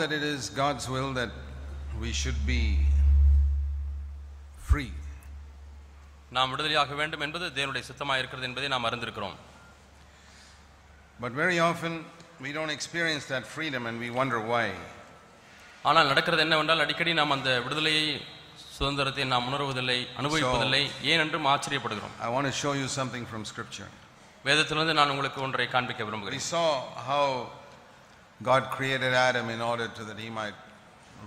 that it is God's will that we should be free. நாம் விடுதலையாக வேண்டும் என்பது தேவனுடைய சித்தமாக இருக்கிறது என்பதை நாம் அறிந்திருக்கிறோம் But very often we don't experience that freedom and we wonder why. ஆனால் நடக்கிறது என்னவென்றால் அடிக்கடி நாம் அந்த விடுதலையை சுதந்திரத்தை நாம் உணர்வதில்லை அனுபவிப்பதில்லை ஏன் என்றும் ஆச்சரியப்படுகிறோம் I want to show you something from Scripture. வேதத்திலிருந்து நான் உங்களுக்கு ஒன்றை காண்பிக்க We விரும்புகிறேன் saw how God created Adam in order to that he might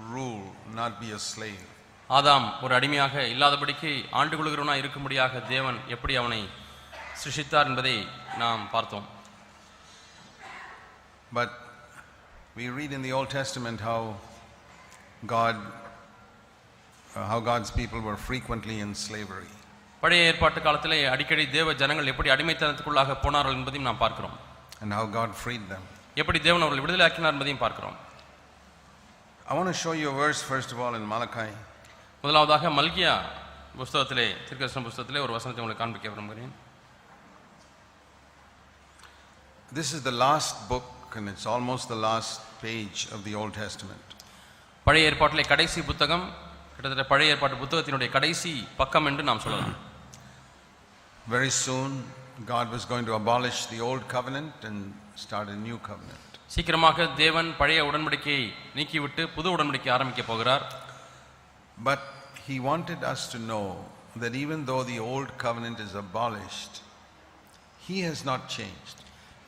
rule, not be a slave. ஆதாம் ஒரு அடிமையாக இல்லாதபடிக்கு ஆண்டு கொள்கிறவனாக இருக்கும்படியாக தேவன் எப்படி அவனை சிருஷித்தார் என்பதை நாம் பார்த்தோம் But we read in the Old Testament how God, uh, how God's people were frequently in slavery. பழைய ஏற்பாட்டு காலத்திலே அடிக்கடி தேவ ஜனங்கள் எப்படி அடிமைத்தனத்துக்குள்ளாக போனார்கள் என்பதையும் நாம் பார்க்கிறோம் and how God freed them. எப்படி தேவன் அவர்களை விடுதலையாக்கினார் என்பதையும் பார்க்கிறோம் I want to show you a verse first of all in Malachi. முதலாவதாக மல்கியா புஸ்தகத்திலே திருக்கர்ஷன புஸ்தகத்திலே ஒரு வசனத்தை உங்களுக்கு காண்பிக்க விரும்புகிறேன் This is the last book and it's almost the last page of the Old Testament. பழைய ஏற்பாட்டிலே கடைசி புத்தகம் கிட்டத்தட்ட பழைய ஏற்பாட்டு புத்தகத்தினுடைய கடைசி பக்கம் என்று நாம் சொல்லலாம் Very soon, God was going to abolish the old covenant and start a new covenant. சீக்கிரமாக தேவன் பழைய உடன்படிக்கையை நீக்கிவிட்டு புது உடன்படிக்கை ஆரம்பிக்க போகிறார் But He wanted us to know that even though the old covenant is abolished, He has not changed.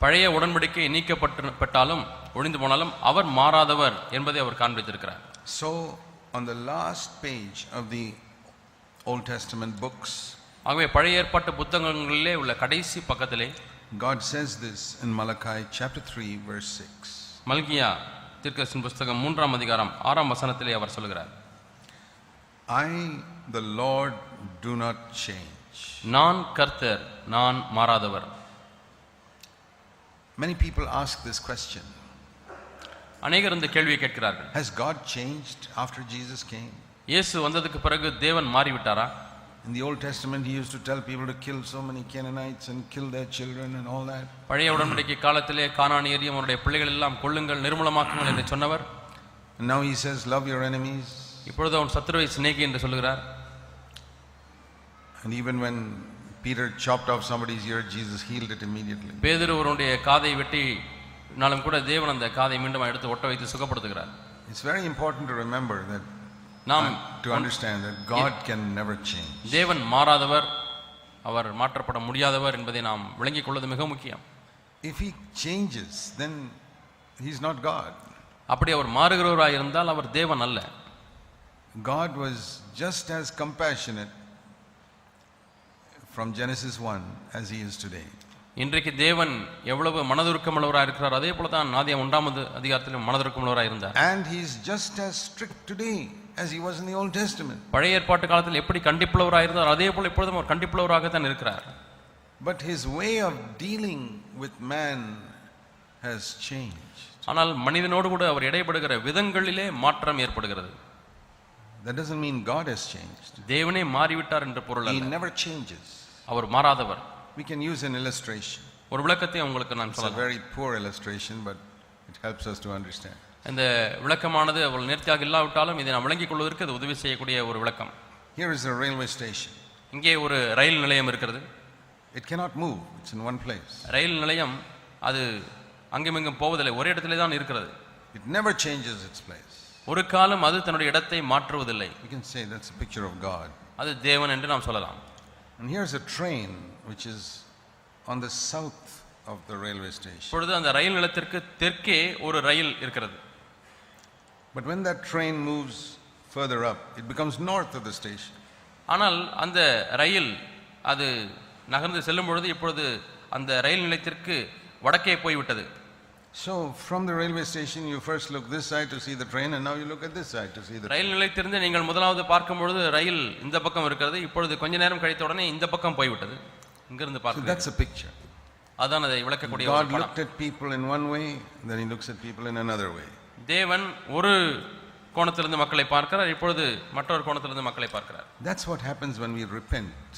பழைய உடன்படிக்கை நீக்கப்பட்டு பட்டாலும் ஒழிந்து போனாலும் அவர் மாறாதவர் என்பதை அவர் காண்பித்திருக்கிறார் So, on the last page of the Old Testament books, ஆகவே பழைய ஏற்பாட்டு புத்தகங்களிலே உள்ள கடைசி பக்கத்திலே God says this in Malachi chapter 3, verse 6. மல்கியா தீர்க்கதரிசன புஸ்தகம் மூன்றாம் அதிகாரம் ஆறாம் வசனத்திலே அவர் சொல்கிறார் I, the Lord, do not change. நான் கர்த்தர் நான் மாறாதவர் Many people ask this question அநேகர் இந்த கேள்வியை கேட்கிறார்கள் Has God changed after Jesus came? இயேசு வந்ததுக்கு பிறகு தேவன் மாறிவிட்டாரா In the Old Testament, He used to tell people to kill so many Canaanites and kill their children and all that. பழைய உடன்படிக்கை காலத்திலே கானானியரையும் அவருடைய பிள்ளைகள் எல்லாம் கொள்ளுங்கள் நிர்மூலமாக்குங்கள் என்று சொன்னவர் And now He says, Love your enemies. இப்பொழுது அவன் சத்துருவை சிநேகி என்று சொல்கிறார் And even when Peter chopped off somebody's ear, Jesus healed it immediately. பேதுரு ஒருவனுடைய காதை வெட்டினாலும் கூட தேவன் அந்த காதை மீண்டும் எடுத்து ஒட்ட வைத்து சுகப்படுத்துகிறார் It's very important to remember that, நாம் to understand that God can never change. தேவன் மாறாதவர் அவர் மாற்றப்பட முடியாதவர் என்பதை நாம் விளங்கிக் கொள்வது மிக முக்கியம் If He changes, then He's not God. அப்படி அவர் மாறுகிறவராய் இருந்தால் அவர் தேவன் அல்ல God was just as compassionate from Genesis 1 as He is today. இன்றைக்கு தேவன் எவ்வளவு மனதுருக்கமுள்ளவராக இருக்கிறார் அதே போல தான் நாதியம் ஒன்றாமது அதிகாரத்திலும் மனதுருக்கமுள்ளவராக இருந்தார் And He's just as strict today as He was in the Old Testament. பழைய ஏற்பாட்டு காலத்தில் எப்படி கண்டிப்புள்ளவராக இருந்தார் அதே போல இப்பொழுதும் அவர் கண்டிப்புள்ளவராக தான் இருக்கிறார் But His way of dealing with man has changed. ஆனால் மனிதனோடு கூட அவர் இடைப்படுகிற விதங்களிலே மாற்றம் ஏற்படுகிறது That doesn't mean God has changed. தேவனே மாறிவிட்டார் என்ற பொருள் He never changes. அவர் மாறாதவர் We can use an illustration. ஒரு விளக்கத்தை உங்களுக்கு நான் It's a சொல்லலாம் very poor illustration, but it helps us to understand. இந்த விளக்கமானது அவ்வளவு நேர்த்தியாக இல்லாவிட்டாலும் இதை நாம் விளங்கிக் கொள்வதற்கு அது உதவி செய்யக்கூடிய ஒரு விளக்கம் Here is a railway station. இங்கே ஒரு ரயில் நிலையம் இருக்கிறது It cannot move, it's in one place. ரயில் நிலையம் அது அங்குமிங்கும் போவதில்லை ஒரே இடத்திலே தான் இருக்கிறது It never changes its place. ஒரு காலம் அது தன்னுடைய இடத்தை மாற்றுவதில்லை We can say that's a picture of God. அது தேவன் என்று நாம் சொல்லலாம் And here's a train which is on the south of the railway station. இப்பொழுது அந்த ரயில் நிலையத்திற்கு தெற்கே ஒரு ரயில் இருக்கிறது But when that train moves further up, it becomes north of the station. ஆனால் அந்த ரயில் அது நகர்ந்து செல்லும் பொழுது இப்பொழுது அந்த ரயில் நிலையத்திற்கு வடக்கே போய்விட்டது So from the railway station, you first look this side to see the train, and now you look at this side to see the ரயில் நிலையத்திலிருந்து நீங்கள் முதலாவது பார்க்கும் பொழுது ரயில் இந்த பக்கம் இருக்கிறது இப்பொழுது கொஞ்ச நேரம் கழித்த உடனே இந்த பக்கம் போய்விட்டது இங்கிருந்து So பார்க்க that's a picture. அதான் அதை விளக்கக்கூடிய God looked at people in one way, then he looks at people in another way. தேவன் ஒரு கோணத்திலிருந்து மக்களை பார்க்கிறார் இப்பொழுது மற்றொரு கோணத்திலிருந்து மக்களை பார்க்கிறார் That's what happens when we repent.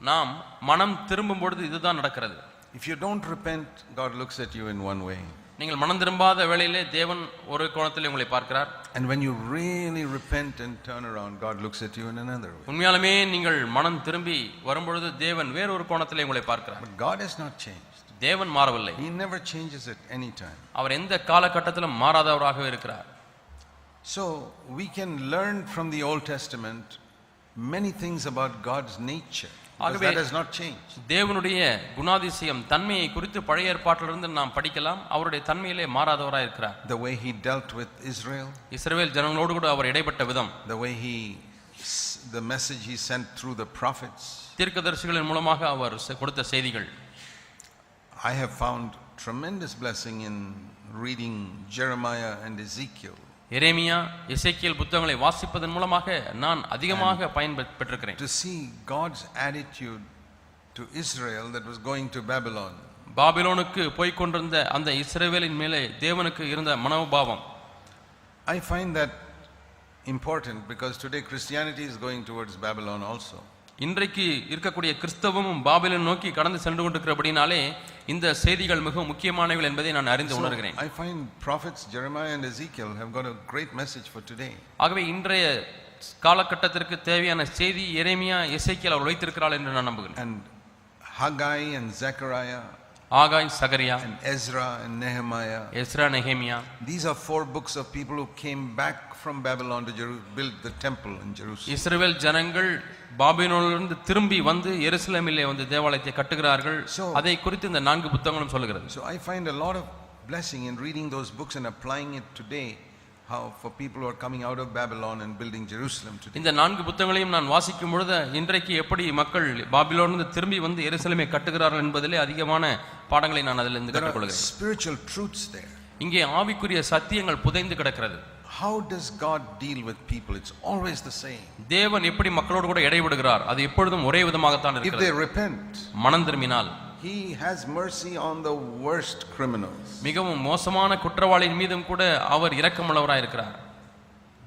நாம் மனம் திரும்பும் பொழுது இதுதான் நடக்கிறது If you don't repent, God looks at you in one way. நீங்கள் மனம் திரும்பாத வேளையிலே தேவன் ஒரு கோணத்திலே உங்களை பார்க்கிறார் And when you really repent and turn around, God looks at you in another way. உண்மையாலுமே நீங்கள் மனம் திரும்பி வரும்பொழுது தேவன் வேறொரு கோணத்திலே உங்களை பார்க்கிறார் But God has not changed. தேவன் மாறவில்லை He never changes at any time. அவர் எந்த காலகட்டத்திலும் மாறாதவராகவே இருக்கிறார் So we can learn from the Old Testament many things about God's nature. Because ஆகவே- that has not changed. தேவனுடைய குணாதிசயம் தன்மையை குறித்து பழைய ஏற்பாட்டிலிருந்து நாம் படிக்கலாம் அவருடைய தன்மையிலே மாறாதவராக இருக்கிறார் The way He dealt with Israel, இஸ்ரவேல் ஜனங்களோடு கூட அவர் இடைப்பட்ட விதம் the way He, the message He sent through the prophets. தீர்க்கதரிசிகளின் மூலமாக அவர் செ- கொடுத்த செய்திகள் I have found tremendous blessing in reading Jeremiah and Ezekiel. எரேமியா எசேக்கியேல் புத்தகங்களை வாசிப்பதன் மூலமாக நான் அதிகமாக பயன் பெ- பெற்றிருக்கிறேன் To see God's attitude to Israel that was going to Babylon. பாபிலோனுக்கு போய்க் கொண்டிருந்த அந்த இஸ்ரவேலின் மேலே தேவனுக்கு இருந்த மனோபாவம் I find that important because today Christianity is going towards Babylon also. இன்றைக்கு இருக்கக்கூடிய கிறிஸ்தவமும் பாபிலோன் நோக்கி கடந்து சென்று கொண்டிருக்கிறபடினாலே இந்த செய்திகள் மிகவும் முக்கியமானவைகள் என்பதை நான் அறிந்து உணர்கிறேன் I find prophets Jeremiah and Ezekiel have got a great message for today. ஆகவே இன்றைய காலகட்டத்திற்கு தேவையான செய்தி எரேமியா எசேக்கியேல் அவர் வைத்திருக்கிறாள் என்று நான் நம்புகிறேன் And Haggai and Zechariah Haggai Zechariah and Ezra and Nehemiah. Ezra Nehemiah These are four books of people who came back from Babylon to Jeru- build the temple in Jerusalem. Israel ஜனங்கள் பாபிலோனிலிருந்து திரும்பி வந்து எருசலேமிலே வந்து தேவாலயத்தை கட்டுகிறார்கள் So- அதை குறித்து இந்த நான்கு புத்தகங்களும் சொல்லுகிறது So I find a lot of blessing in reading those books and applying it today. How for people who are coming out of Babylon and building Jerusalem today. இந்த நான்கு புத்தகங்களையும் நான் வாசிக்கும் பொழுது இன்றைக்கு எப்படி மக்கள் பாபிலோனிலிருந்து திரும்பி வந்து எருசலேமை கட்டுகிறார்கள் என்பதிலே அதிகமான பாடங்களை நான் அதிலிருந்து There are கற்றுக்கொள்கிறேன் spiritual truths there. இங்கே ஆவிக்குரிய சத்தியங்கள் புதைந்து கிடக்கிறது How does God deal with people? It's always the same. தேவன் எப்படி மக்களோடு கூட இடைவிடுகிறார் அது எப்பொழுதும் ஒரே விதமாகத்தான் If இருக்கிறது they repent, மனம் திரும்பினால் He has mercy on the worst criminals. மிகவும் மோசமான குற்றவாளியின் மீதும் கூட அவர் இரக்கமுள்ளவராய் இருக்கிறார்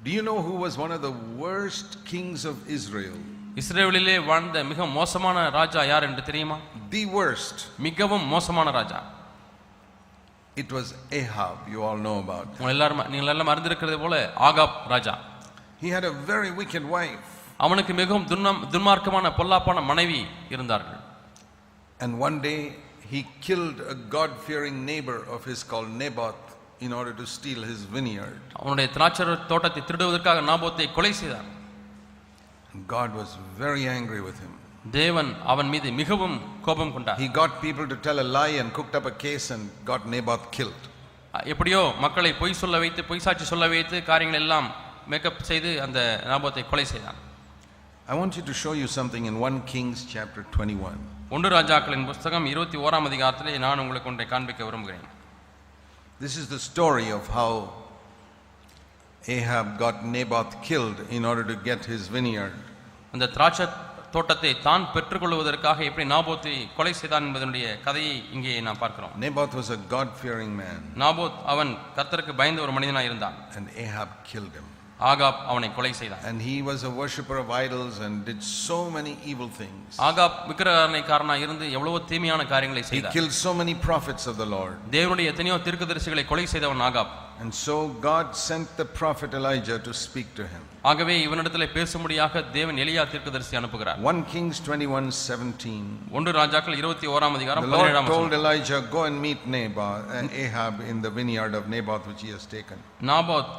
Do you know who was one of the worst kings of Israel? இஸ்ரேலிலே வாழ்ந்த மிக மோசமான ராஜா யார் என்று தெரியுமா The worst. மிகவும் மோசமான ராஜா It was Ahab, you all know about. உங்கள் எல்லாரும் நீங்கள் எல்லாம் அறிந்திருக்கிறது போல ஆகாப் ராஜா He had a very wicked wife. அவனுக்கு மிகவும் துன்னம் துன்மார்க்கமான பொல்லாப்பான மனைவி இருந்தார்கள் And one day he killed a God fearing neighbor of his called Naboth in order to steal his vineyard. அவனுடைய திராட்சை தோட்டத்தை திருடுவதற்காக நாபோத்தை கொலை செய்தார் God was very angry with him. தேவன் அவன் மீது மிகவும் கோபம் கொண்டார் He got people to tell a lie and cooked up a case and got Naboth killed. எப்படியோ மக்களை பொய் சொல்ல வைத்து பொய் சாட்சி சொல்ல வைத்து காரியங்கள் எல்லாம் மேக்கப் செய்து அந்த நாபோத்தை கொலை செய்தான் I want you to show you something in 1 Kings chapter 21. ஒன்று ராஜாக்களின் புஸ்தகம் இருபத்தி ஓராம் அதிகாரத்திலே நான் உங்களுக்கு ஒன்றை காண்பிக்க விரும்புகிறேன் This is the story of how Ahab got Naboth killed in order to get his vineyard. அந்த திராட்சை தோட்டத்தை தான் பெற்றுக்கொள்வதற்காக எப்படி நாபோத்தை கொலை செய்தான் என்பதனுடைய கதையை இங்கே நாம் பார்க்கிறோம். Naboth was a God fearing man, Naboth அவன் கர்த்தருக்கு பயந்த ஒரு மனிதனாக இருந்தான். And Ahab killed him. Ahab அவனை கொலை செய்தான் And he was a worshipper of idols and did so many evil things. Ahab விக்கிரகாரனைக்காரனாக இருந்து எவ்வளவோ தீமையான காரியங்களை He செய்தார் killed so many prophets of the Lord. தேவனுடைய எத்தனையோ தீர்க்கதரிசிகளை கொலை செய்தவன் Ahab And so God sent the prophet Elijah to speak to him. ஆகவே இவனிடத்தில் பேசும்படியாக தேவன் எலியா தீர்க்கதரிசி அனுப்புகிறார் 1 Kings 21 17. ஒன்று ராஜாக்கள் இருபத்தி ஓராம் The அதிகாரம் Lord பதினேழாம் told. Elijah, Go and meet Naboth and Ahab in the vineyard of Naboth which he has taken. Naboth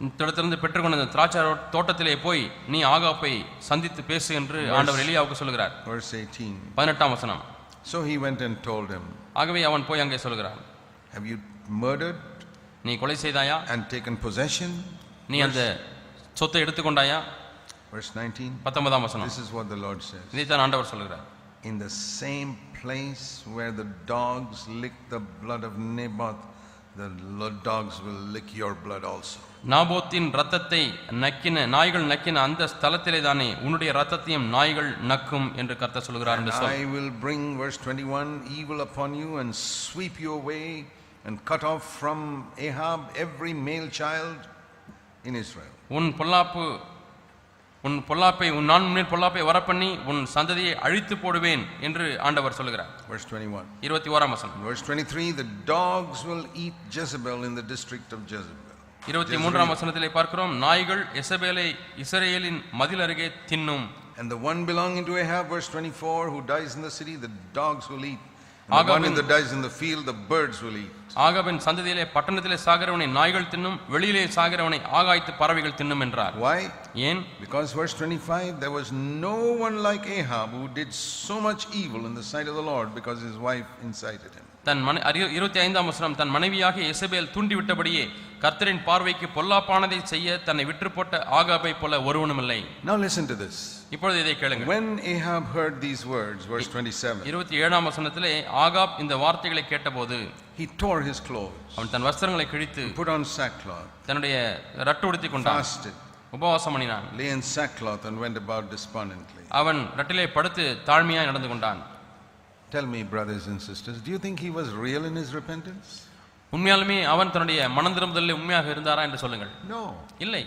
இடத்திலிருந்து பெற்றுக்கொண்ட அந்த திராட்சை தோட்டத்திலே போய் நீ ஆகாப்பை சந்தித்து பேசு என்று ஆண்டவர் எலியாவுக்கு சொல்கிறார் Verse 18. பதினெட்டாம் வசனம் So he went and told him, ஆகவே அவன் போய் அங்கே சொல்கிறான் Have you murdered நீ கொலை செய்தாயா and taken possession? நீ அந்த சொத்தை எடுத்துக்கொண்டாயா Verse 19. பத்தொன்பதாம் வசனம் This is what the Lord says. இதைத்தான் ஆண்டவர் சொல்கிறார் In the same place where the dogs licked the blood of Naboth, the lo- dogs will lick your blood also. நாபோத்தின் ரத்தத்தை நக்கின நாய்கள் நக்கின அந்த ஸ்தலத்திலே தானே உன்னுடைய ரத்தத்தையும் நாய்கள் நக்கும் என்று கர்த்தர் சொல்கிறார் And என்று சொல் I will bring, verse 21, evil upon you and sweep you away and cut off from Ahab every male child in Israel. உன் பொல்லாப்பு உன் பொல்லாப்பை உன் நான் முன்னேற் பொல்லாப்பை வரப்பண்ணி உன் சந்ததியை அழித்து போடுவேன் என்று ஆண்டவர் சொல்லுகிறார் Verse 21. இருபத்தி ஓராம் வசனம் verse 23, the dogs will eat Jezebel in the district of Jezebel. இருபத்தி மூன்றாம் வசனத்திலே பார்க்கிறோம் நாய்கள் எசபேலை இஸ்ரேலின் மதில் அருகே தின்னும் And the one belonging to Ahab, verse 24, who dies in the city, the dogs will eat. And the one Agabin- that dies in the field, the birds will eat. ஆகவின் சந்ததியிலே பட்டணத்திலே சாகிறவனை நாய்கள் தின்னும் வெளியிலே சாகிறவனை ஆகாய்த்து பறவைகள் தின்னும் என்றார் Why? ஏன் Because verse 25, there was no one like Ahab who did so much evil in the sight of the Lord because his wife incited him. தன் மனை அரி- இருபத்தி ஐந்தாம் வசனம் தன் மனைவியாகிய எசபேல் தூண்டிவிட்டபடியே கர்த்தரின் பார்வைக்கு பொல்லாப்பானதை செய்ய தன்னை விற்று போட்ட ஆகாபை போல ஒருவனும் இல்லை Now listen to this. இப்பொழுது இதை கேளுங்க When Ahab heard these words, verse 27, இருபத்தி ஏழாம் வசனத்திலே ஆகாப் இந்த வார்த்தைகளை கேட்டபோது he tore his clothes, அவன் தன் வஸ்திரங்களை கிழித்து put on sackcloth, தன்னுடைய ரட்டு உடுத்தி கொண்டான். fasted, உபவாசம் பண்ணினான் lay in sackcloth, and went about despondently. அவன் ரட்டிலே படுத்து தாழ்மையாய் நடந்து கொண்டான். Tell me, brothers and sisters, do you think he was real in his repentance? உண்மையாலுமே அவன் தன்னுடைய மனம் திரும்புதலில் உண்மையாக இருந்தாரா என்று சொல்லுங்கள் No. இல்லை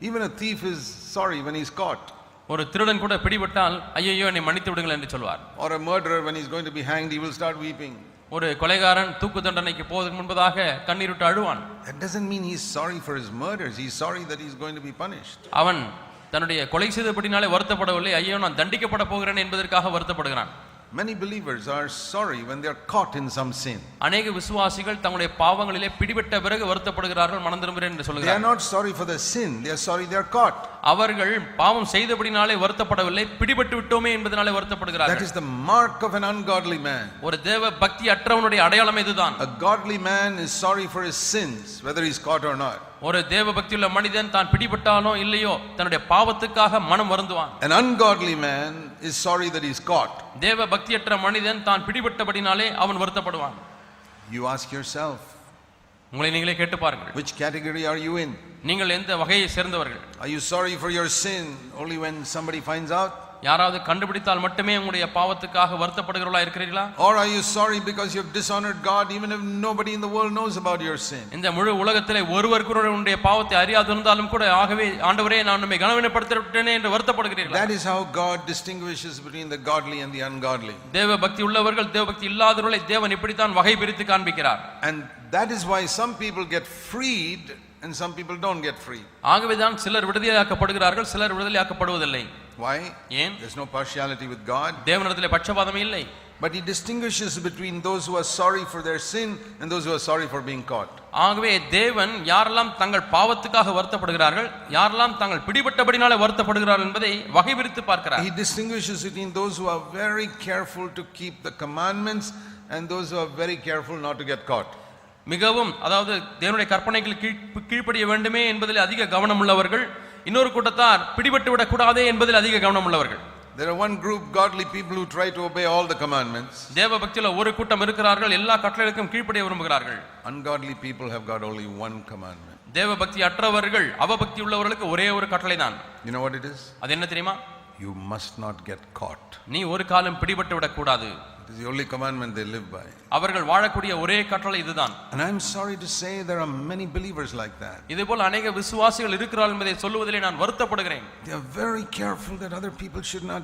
Even a thief is sorry when he's caught, ஒரு திருடன் கூட பிடிபட்டால் ஐயையோ என்னை மன்னித்து விடுங்கள் என்று சொல்வார் or a murderer when he's going to be hanged, he will start weeping. ஒரு கொலைகாரன் தூக்கு தண்டனைக்கு போவதற்கு முன்பதாக கண்ணீரிட்டு அழுவான் That doesn't mean he's sorry for his murders. He's sorry that he's going to be punished. அவன் தன்னுடைய கொலை செய்தபடினாலே வருத்தப்படவில்லை ஐயோ நான் தண்டிக்கப்பட போகிறேன் என்பதற்காக வருத்தப்படுகிறான் Many believers are sorry when they're caught in some sin. அநேக விசுவாசிகள் தங்களுடைய பாவங்களிலே பிடிபட்ட பிறகு வருத்தப்படுகிறார்கள் மனம் திரும்புகிறேன் என்று They are not sorry for the sin, they are sorry they are caught. அவர்கள் பாவம் செய்தபடினாலே வருத்தப்படவில்லை பிடிபட்டு விட்டோமே என்பதனாலே That வருத்தப்படுகிறார்கள் is the mark of an ungodly man. ஒரு தேவ பக்தி அற்றவனுடைய அடையாளம் இதுதான் A godly man is sorry for his sins, whether he's caught or not. ஒரு தேவ பக்தியுள்ள மனிதன் தான் பிடிபட்டானோ இல்லையோ தன்னுடைய பாவத்துக்காக மனம் வருந்துவான் An ungodly man is sorry that he's caught. தேவ பக்தியற்ற மனிதன் தான் பிடிபட்டபடினாலே அவன் வருத்தப்படுவான் You ask yourself, உங்களை நீங்களே கேட்டு பாருங்கள் which category are you in? நீங்கள் எந்த வகையை சேர்ந்தவர்கள் Are you sorry for your sin only when somebody finds out? யாராவது கண்டுபிடித்தால் மட்டுமே உங்களுடைய பாவத்துக்காக வருத்தப்படுகிறவர்களா இருக்கிறீர்களா Or are you sorry because you've dishonored God even if nobody in the world knows about your sin? இந்த முழு உலகத்திலே ஒருவர் கூட உன்னுடைய பாவத்தை அறியாதிருந்தாலும் கூட ஆகவே ஆண்டவரே நான் நம்மை கனவினப்படுத்தி விட்டேனே என்று வருத்தப்படுகிறீர்களா That is how God distinguishes between the godly and the ungodly. தேவ பக்தி உள்ளவர்கள் தேவ பக்தி இல்லாதவர்களை தேவன் இப்படித்தான் வகை பிரித்து காண்பிக்கிறார் And that is why some people get freed and some people don't get freed. ஆகவேதான் சிலர் விடுதலையாக்கப்படுகிறார்கள் சிலர் விடுதலையாக்கப்படுவதில்லை Why? ஏன் There's no partiality with God. தேவனிடத்திலே பட்சபாதமே இல்லை But He distinguishes between those who are sorry for their sin and those who are sorry for being caught. ஆகவே தேவன் யாரெல்லாம் தங்கள் பாவத்துக்காக வருத்தப்படுகிறார்கள் யாரெல்லாம் தாங்கள் பிடிபட்டபடினாலே வருத்தப்படுகிறார்கள் என்பதை வகை பிரித்து பார்க்கிறார் He distinguishes between those who are very careful to keep the commandments and those who are very careful not to get caught. மிகவும் அதாவது தேவனுடைய கற்பனைகள் கீழ் கீழ்ப்படிய வேண்டுமே என்பதில் அதிக கவனம் உள்ளவர்கள் இன்னொரு கூட்டத்தார் பிடிபட்டு விடக்கூடாதே என்பதில் அதிக கவனம் உள்ளவர்கள் There are one group, godly people, who try to obey all the commandments. தேவ பக்தியில ஒரு கூட்டம் இருக்கிறார்கள் எல்லா கட்டளைகளுக்கும் கீழ்ப்படிய விரும்புகிறார்கள் Ungodly people have got only one commandment. தேவ பக்தி அற்றவர்கள் அவபக்தி உள்ளவர்களுக்கு ஒரே ஒரு கட்டளை தான் You know what it is? அது என்ன தெரியுமா You must not get caught. நீ ஒரு காலம் பிடிபட்டு விடக்கூடாது It is the only commandment they live by. அவர்கள் வாழக்கூடிய ஒரே கட்டளை இதுதான் And I'm sorry to say there are many believers like that. இதேபோல் அநேக விசுவாசிகள் இருக்கிறார்கள் என்பதை சொல்லுவதிலே நான் வருத்தப்படுகிறேன் They are very careful that other people should not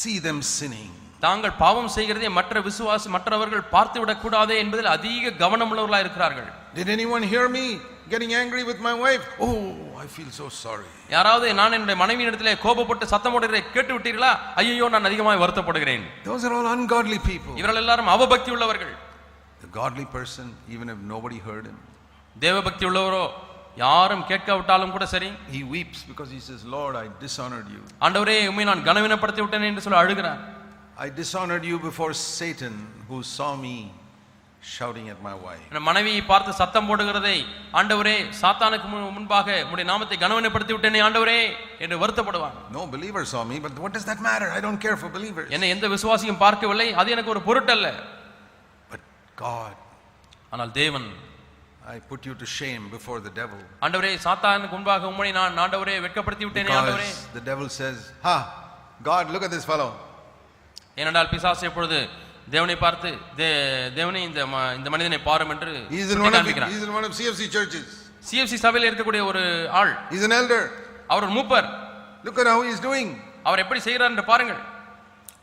see them sinning. தாங்கள் பாவம் செய்கிறதை மற்ற விசுவாசி மற்றவர்கள் பார்த்து விடக்கூடாதே என்பதில் அதிக கவனம் உள்ளவர்களாக இருக்கிறார்கள் Did anyone hear me getting angry with my wife? Oh, I feel so sorry. யாராவது நான் என்னுடைய மனைவியிடத்திலே கோபப்பட்டு சத்தம் போடுகிறதை கேட்டு விட்டீர்களா ஐயோ நான் அதிகமாக வருத்தப்படுகிறேன் Those are all ungodly people. இவர்கள் எல்லாரும் அவபக்தி உள்ளவர்கள் The godly person, even if nobody heard him, தேவபக்தி உள்ளவரோ யாரும் கேட்காவிட்டாலும் கூட சரி he weeps because he says, Lord, I dishonored you. ஆண்டவரே உண்மை நான் கனவினப்படுத்தி விட்டேன் என்று சொல்லி அழுகிறார் I dishonored you before Satan, who saw me shouting at my wife. என் மனைவியை பார்த்து சத்தம் போடுகிறதை ஆண்டவரே சாத்தானுக்கு முன்- முன்பாக உடைய நாமத்தை கனவினப்படுத்தி விட்டேனே ஆண்டவரே என்று வருத்தப்படுவான் No believer saw me, but what does that matter? I don't care for believers. என்னை எந்த விசுவாசியும் பார்க்கவில்லை அது எனக்கு ஒரு பொருட்டல்ல But God, ஆனால் தேவன் I put you to shame before the devil. ஆண்டவரே சாத்தானுக்கு முன்பாக உம்மை நான் ஆண்டவரே வெட்கப்படுத்தி விட்டேனே ஆண்டவரே the devil says, Ha, God, look at this fellow. ஏனென்றால் பிசாசு எப்பொழுது தேவனை பார்த்து தேவனே இந்த இந்த மனிதனை பாரும் என்று CFC churches. சிஎஃப்சி சபையில் இருக்கக்கூடிய ஒரு ஆள் He's an elder. அவர் ஒரு மூப்பர் Look at how he's doing. அவர் எப்படி செய்கிறார் என்று பாருங்கள்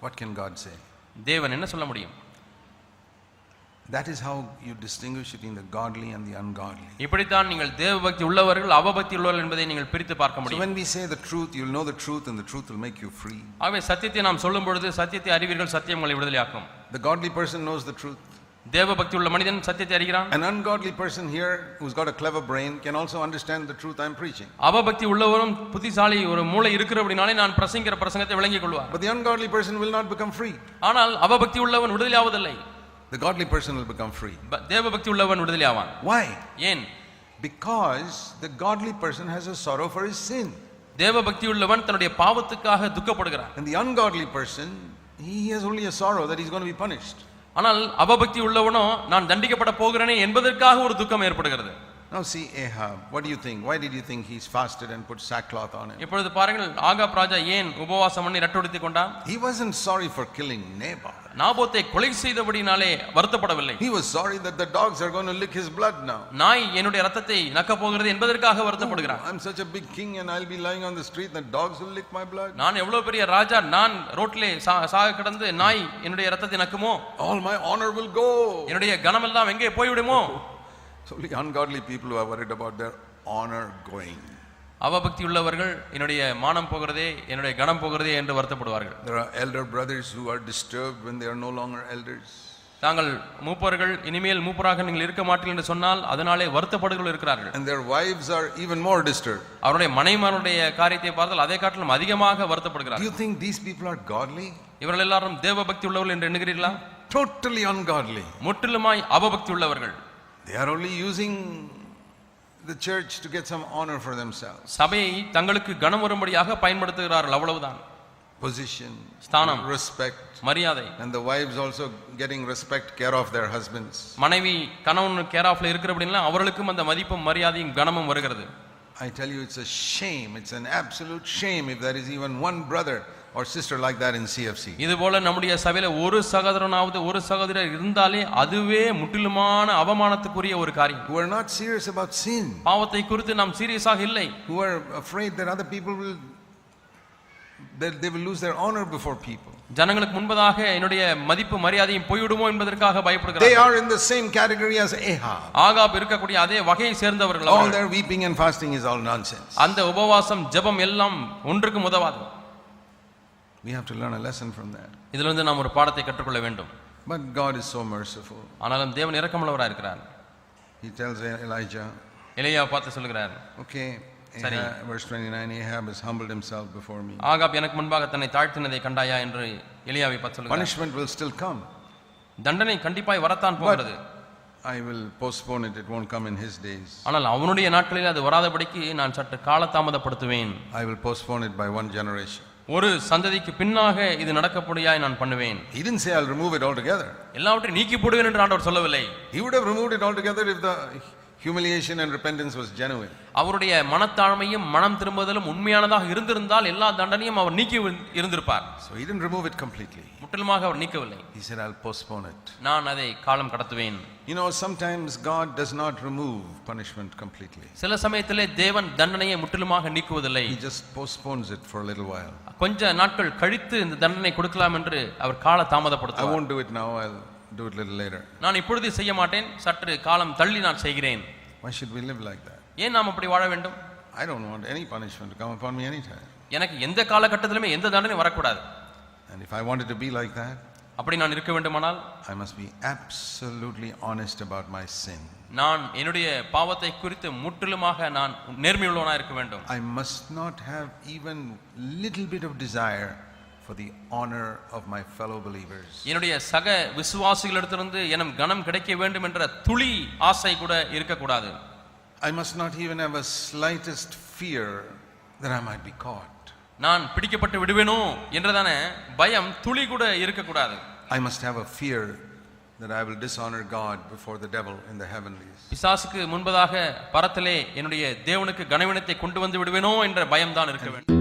What can God say? தேவன் என்ன சொல்ல முடியும் That is how you distinguish between the godly and the ungodly. இப்படித்தான் நீங்கள் தேவ பக்தி உள்ளவர்கள் அவபக்தி உள்ளவர்கள் என்பதை நீங்கள் பிரித்து பார்க்க So முடியும் when we say the truth, you'll know the truth and the truth will make you free. ஆகவே சத்தியத்தை நாம் சொல்லும் பொழுது சத்தியத்தை அறிவீர்கள் சத்தியம் உங்களை விடுதலையாக்கும் The godly person knows the truth. தேவ பக்தி உள்ள மனிதன் சத்தியத்தை அறிகிறான் An ungodly person here who's got a clever brain can also understand the truth I'm preaching. அவபக்தி உள்ளவரும் புத்திசாலி ஒரு மூளை இருக்கிறபடினாலே நான் பிரசங்கிற பிரசங்கத்தை விளங்கிக் கொள்வார் But the ungodly person will not become free. ஆனால் அவபக்தி உள்ளவன் விடுதலையாவதில்லை The godly person will become free. தேவ பக்தி உள்ளவன் விடுதலையாவான் Why? ஏன் Because the godly person has a sorrow for his sin. தேவ பக்தி உள்ளவன் தன்னுடைய பாவத்துக்காக துக்கப்படுகிறான் And the ungodly person, he has only a sorrow that he's going to be punished. ஆனால் அவபக்தி உள்ளவனோ நான் தண்டிக்கப்பட போகிறேனே என்பதற்காக ஒரு துக்கம் ஏற்படுகிறது Now see Ahab. What do you think? Why did you think he's fasted and put sackcloth on him? இப்பொழுது பாருங்கள் Ahab ராஜா ஏன் உபவாசம் பண்ணி ரட்டுடுத்திக் கொண்டான் He wasn't sorry for killing Nabal. நாபோத்தை கொலை செய்தபடினாலே வருத்தப்படவில்லை He was sorry that the dogs are going to lick his blood now. நாய் என்னுடைய ரத்தத்தை நக்கப் போகிறது என்பதற்காக வருத்தப்படுகிறான் I'm such a big king and I'll be lying on the street and the dogs will lick my blood. நான் எவ்வளவு பெரிய ராஜா நான் ரோட்டிலே சா- சாக கிடந்து நாய் என்னுடைய ரத்தத்தை நக்குமோ All my honor will go. என்னுடைய கனமெல்லாம் எங்கே போய்விடுமோ So Only ungodly people who are worried about their honor going. அவபக்தி உள்ளவர்கள் என்னுடைய மானம் போகிறதே என்னுடைய கனம் போகிறதே என்று வருத்தப்படுவார்கள் There are elder brothers who are disturbed when they are no longer elders. தாங்கள் மூப்பர்கள் இனிமேல் மூப்பராக நீங்கள் இருக்க மாட்டீர்கள் என்று சொன்னால் அதனாலே வருத்தப்படுகள் இருக்கிறார்கள் And their wives are even more disturbed. அவருடைய மனைமாருடைய காரியத்தை பார்த்தால் அதை காட்டிலும் அதிகமாக Do வருத்தப்படுகிறார்கள் you think these people are godly? இவர்கள் எல்லாரும் தேவ பக்தி உள்ளவர்கள் என்று எண்ணுகிறீர்களா Totally ungodly. முற்றிலுமாய் அவபக்தி உள்ளவர்கள் They are only using the church to get some honor for themselves. சபையை தங்களுக்கு கனம் வரும்படியாக பயன்படுத்துகிறார்கள் அவ்வளவுதான் Position, ஸ்தானம் respect. மரியாதை And the wives also getting respect, care of their husbands. மனைவி கணவன் கேர் ஆஃப்ல இருக்கிற அப்படின்னா அவர்களுக்கும் அந்த மதிப்பும் மரியாதையும் கனமும் வருகிறது I tell you, it's a shame. It's an absolute shame if there is even one brother or sister like that in CFC. இது போல நம்முடைய சபையில ஒரு சகோதரனாவது ஒரு சகோதரர் இருந்தாலே அதுவே முற்றிலுமான அவமானத்துக்குரிய ஒரு காரியம் Who are not serious about sin, பாவத்தை குறித்து நாம் சீரியஸாக இல்லை who are afraid that other people will, that they will lose their honor before people. ஜனங்களுக்கு முன்பதாக என்னுடைய மதிப்பு மரியாதையும் போய்விடுமோ என்பதற்காக They பயப்படுகிறார் are in the same category as Ahab. Ahab இருக்கக்கூடிய அதே வகையை சேர்ந்தவர்கள் All அவர்கள். their weeping and fasting is all nonsense. அந்த உபவாசம் ஜெபம் எல்லாம் ஒன்றுக்கும் உதவாது We have to learn a lesson from that. இதுல இருந்து நாம் ஒரு பாடத்தை கற்றுக்கொள்ள வேண்டும் But God is so merciful. ஆனாலும் தேவன் இரக்கமுள்ளவராக இருக்கிறார் He tells Elijah, எலியா பார்த்து சொல்கிறார் okay. Ahab, verse 29, Ahab has humbled himself before me. Ahab எனக்கு முன்பாக தன்னை தாழ்த்தினதை கண்டாயா என்று எலியாவை பார்த்து சொல்கிறார் Punishment will still come. தண்டனை கண்டிப்பாய் வரத்தான் போகிறது I will postpone it, it won't come in his days. ஆனால் அவனுடைய நாட்களில் அது வராதபடிக்கு நான் சற்று காலதாமதப்படுத்துவேன் I will postpone it by one generation. ஒரு சந்ததிக்கு பின்னாக இது நடக்கப்படியாய் நான் பண்ணுவேன் He didn't say I'll remove it altogether. எல்லாவற்றையும் நீக்கி போடுவேன் என்று ஆண்டவர் சொல்லவில்லை He would have removed it altogether if the humiliation and repentance was genuine. அவருடைய மனத்தாழ்மையும் மனம் திரும்புதலும் உண்மையானதாக இருந்திருந்தால் எல்லா தண்டனையும் அவர் நீக்கி இருந்திருப்பார் So he didn't remove it completely. முற்றிலுமாக அவர் நீக்கவில்லை He said, I'll postpone it. நான் அதை காலம் கடத்துவேன் You know, sometimes God does not remove punishment completely. சில சமயத்திலே தேவன் தண்டனையை முற்றிலுமாக நீக்குவதில்லை He just postpones it for a little while. கொஞ்ச நாட்கள் கழித்து இந்த தண்டனை கொடுக்கலாம் என்று அவர் கால I தாமதப்படுத்துவார் won't do it now, I'll do it little later. நான் இப்பொழுது செய்ய மாட்டேன் சற்று காலம் தள்ளி நான் செய்கிறேன் Why should we live like that? ஏன் நாம் அப்படி வாழ வேண்டும் I don't want any punishment to come upon me anytime. எனக்கு எந்த காலகட்டத்திலுமே எந்த தண்டனை வரக்கூடாது And if I wanted to be like that, அப்படி நான் இருக்க வேண்டுமானால் I must be absolutely honest about my sin. நான் என்னுடைய பாவத்தை குறித்து முற்றிலுமாக நான் நேர்மையுள்ளவனாக இருக்க வேண்டும் I must not have even little bit of desire for the honor of my fellow believers. என்னுடைய சக விசுவாசிகளிடத்திலிருந்து எனும் கனம் கிடைக்க வேண்டும் என்ற துளி ஆசை கூட இருக்கக்கூடாது I must not even have a slightest fear that I might be caught. நான் பிடிக்கப்பட்டு விடுவேனோ என்றதான பயம் துளி கூட இருக்கக்கூடாது I must have a fear that I will dishonor God before the devil in the heavenlies. பிசாசுக்கு முன்பதாக பரத்திலே என்னுடைய தேவனுக்கு கனவினத்தை கொண்டு வந்து விடுவேனோ என்ற பயம்தான் இருக்க வேண்டும்